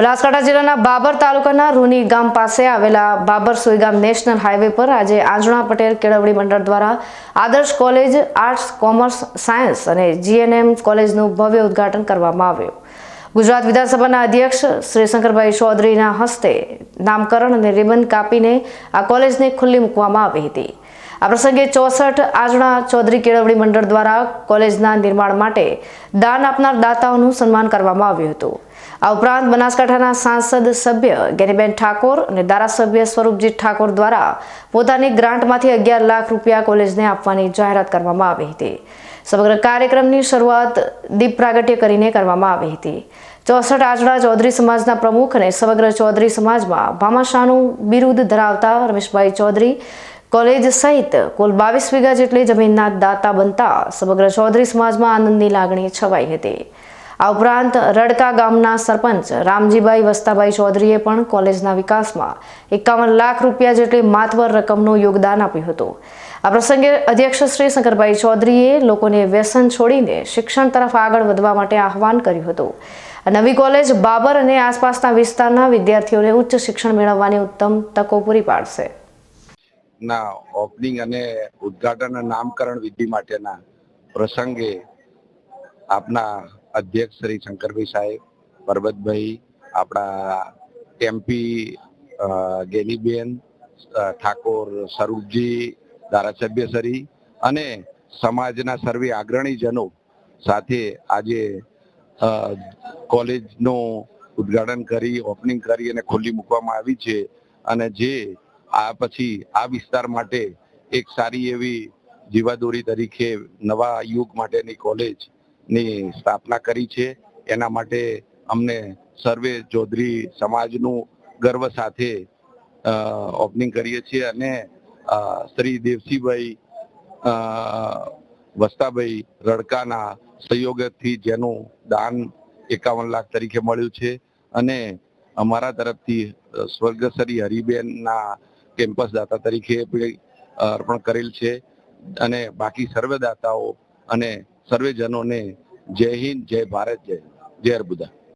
બનાસકાંઠા જિલ્લાના બાબર તાલુકાના રૂની ગામ પાસે આવેલા બાબર સુઈગામ નેશનલ હાઈવે પર આજે આંજણા પટેલ કેળવણી મંડળ દ્વારા Adarsh college arts, commerce, science અને જીએનએમ કોલેજનું ભવ્ય ઉદ્ઘાટન કરવામાં આવ્યું. ગુજરાત વિધાનસભાના અધ્યક્ષ શ્રી શંકરભાઈ ચૌધરીના હસ્તે નામકરણ અને રિબન કાપીને આ કોલેજને ખુલ્લી મૂકવામાં આવી હતી. આ પ્રસંગે ચોસઠ આજણા ચૌધરી કેળવણી મંડળ દ્વારા કોલેજના નિર્માણ માટે દાન આપનાર દાતાઓનું સન્માન કરવામાં આવ્યું હતું. આ ઉપરાંત બનાસકાંઠાના સાંસદ સભ્ય ગેનીબેન ઠાકોર અને ધારાસભ્ય સ્વરૂપજી ઠાકોર દ્વારા પોતાની ગ્રાન્ટમાંથી અગિયાર લાખ રૂપિયા કોલેજને આપવાની જાહેરાત કરવામાં આવી હતી. સમગ્ર કાર્યક્રમની શરૂઆત દીપ પ્રાગટ્ય કરીને કરવામાં આવી હતી. ચોસઠ આજડા ચૌધરી સમાજના પ્રમુખ અને સમગ્ર ચૌધરી સમાજમાં ભામાશાહનું બિરુદ ધરાવતા રમેશભાઈ ચૌધરી કોલેજ સહિત કુલ બાવીસ વીઘા જેટલી જમીનના દાતા બનતા સમગ્ર ચૌધરી સમાજમાં આનંદની લાગણી છવાઈ હતી. આ ઉપરાંત રડકા ગામના સરપંચ રામજીભાઈ વસ્તાભાઈ ચૌધરીએ પણ કોલેજના વિકાસમાં એકાવન લાખ રૂપિયા જેટલી માતવર રકમનું યોગદાન આપ્યું હતું. આ પ્રસંગે અધ્યક્ષ શ્રી શંકરભાઈ ચૌધરીએ લોકોને વ્યસન છોડીને શિક્ષણ તરફ આગળ વધવા માટે આહવાન કર્યું હતું. નવી કોલેજ બાબર અને આસપાસના વિસ્તારના વિદ્યાર્થીઓને ઉચ્ચ શિક્ષણ મેળવવાની ઉત્તમ તકો પૂરી પાડશે. ના, ઓપનિંગ અને ઉદ્ઘાટન નામકરણ વિધિ માટેના પ્રસંગે આપના અધ્યક્ષ શ્રી શંકરભાઈ સાહેબ, પરબતભાઈ, આપણા એમપી ગેનીબેન ઠાકોર સ્વરૂપજી ધારાસભ્ય શ્રી અને સમાજના સર્વે અગ્રણીજનો સાથે આજે કોલેજનું ઉદ્ઘાટન કરી, ઓપનિંગ કરી અને ખુલ્લી મૂકવામાં આવી છે. અને જે આ પછી આ વિસ્તાર માટે એક સારી એવી જીવાદોરી તરીકે નવા યુગ માટેની કોલેજ ની સ્થાપના કરી છે. એના માટે અમને સર્વે ચૌધરી સમાજનું ગર્વ સાથે ઓપનિંગ કરીએ છીએ અને શ્રી દેવસીભાઈ વસ્તાભાઈ રડકાના સહયોગથી જેનું દાન એકાવન લાખ તરીકે મળ્યું છે અને અમારા તરફથી અ, સ્વર્ગશ્રી હરિબેનના કેમ્પસ દાતા તરીકે અર્પણ કરેલ છે અને બાકી સર્વે દાતાઓ અને સર્વે જનોને જય હિન્દ જય ભારત જય જય અર્બુદા